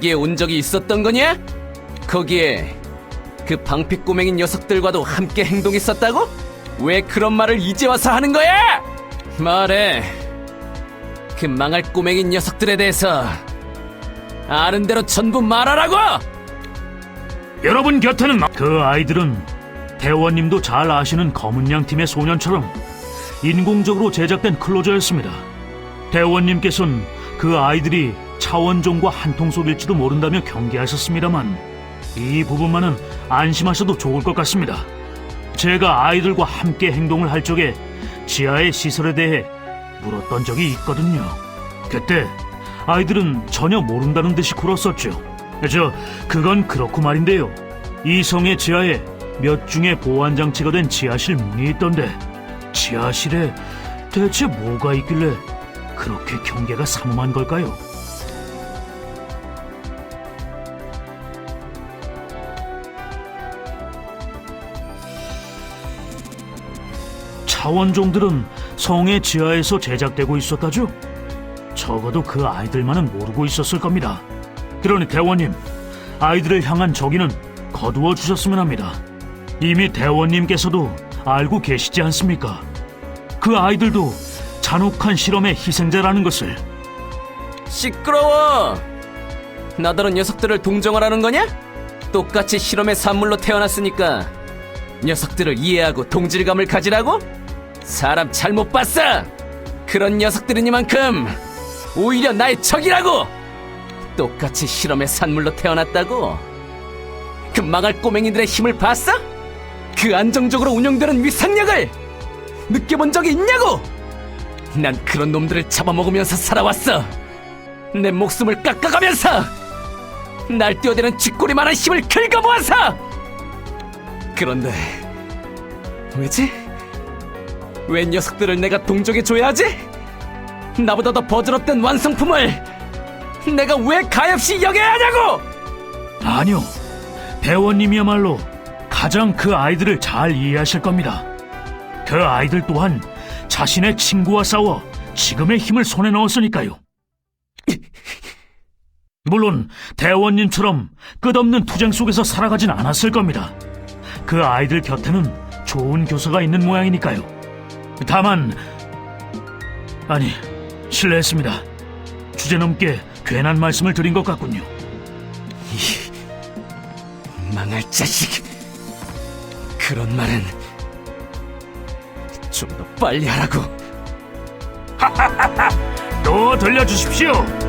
거기에 온 적이 있었던 거냐? 거기에 그 방패 꼬맹이 녀석들과도 함께 행동했었다고? 왜 그런 말을 이제 와서 하는 거야? 말해. 그 망할 꼬맹이 녀석들에 대해서 아는 대로 전부 말하라고! 여러분 곁에는 마- 그 아이들은 대원님도 잘 아시는 검은 양 팀의 소년처럼 인공적으로 제작된 클로저였습니다. 대원님께서는 그 아이들이 차원종과 한통속일지도 모른다며 경계하셨습니다만 이 부분만은 안심하셔도 좋을 것 같습니다. 제가 아이들과 함께 행동을 할 적에 지하의 시설에 대해 물었던 적이 있거든요. 그때 아이들은 전혀 모른다는 듯이 굴었었죠. 저 그건 그렇고 말인데요. 이 성의 지하에 몇 중의 보안 장치가 된 지하실 문이 있던데 지하실에 대체 뭐가 있길래 그렇게 경계가 삼엄한 걸까요? 차원종들은 성의 지하에서 제작되고 있었다죠? 적어도 그 아이들만은 모르고 있었을 겁니다. 그러니 대원님, 아이들을 향한 적이는 거두어 주셨으면 합니다. 이미 대원님께서도 알고 계시지 않습니까? 그 아이들도 잔혹한 실험의 희생자라는 것을 시끄러워! 나더러 녀석들을 동정하라는 거냐? 똑같이 실험의 산물로 태어났으니까 녀석들을 이해하고 동질감을 가지라고? 사람 잘못 봤어! 그런 녀석들이니만큼 오히려 나의 적이라고! 똑같이 실험의 산물로 태어났다고? 그 망할 꼬맹이들의 힘을 봤어? 그 안정적으로 운영되는 위상력을 느껴본 적이 있냐고! 난 그런 놈들을 잡아먹으면서 살아왔어! 내 목숨을 깎아가면서 날 뛰어대는 쥐꼬리만한 힘을 긁어모아서 그런데 왜지? 왜 녀석들을 내가 동정해줘야 하지? 나보다 더 버드럽던 완성품을 내가 왜 가엾이 여겨야 하냐고! 아니요. 대원님이야말로 가장 그 아이들을 잘 이해하실 겁니다. 그 아이들 또한 자신의 친구와 싸워 지금의 힘을 손에 넣었으니까요. 물론 대원님처럼 끝없는 투쟁 속에서 살아가진 않았을 겁니다. 그 아이들 곁에는 좋은 교사가 있는 모양이니까요. 다만 아니 실례했습니다. 주제넘게 괜한 말씀을 드린 것 같군요. 망할 자식 그런 말은 좀 더 빨리 하라고 또 들려주십시오.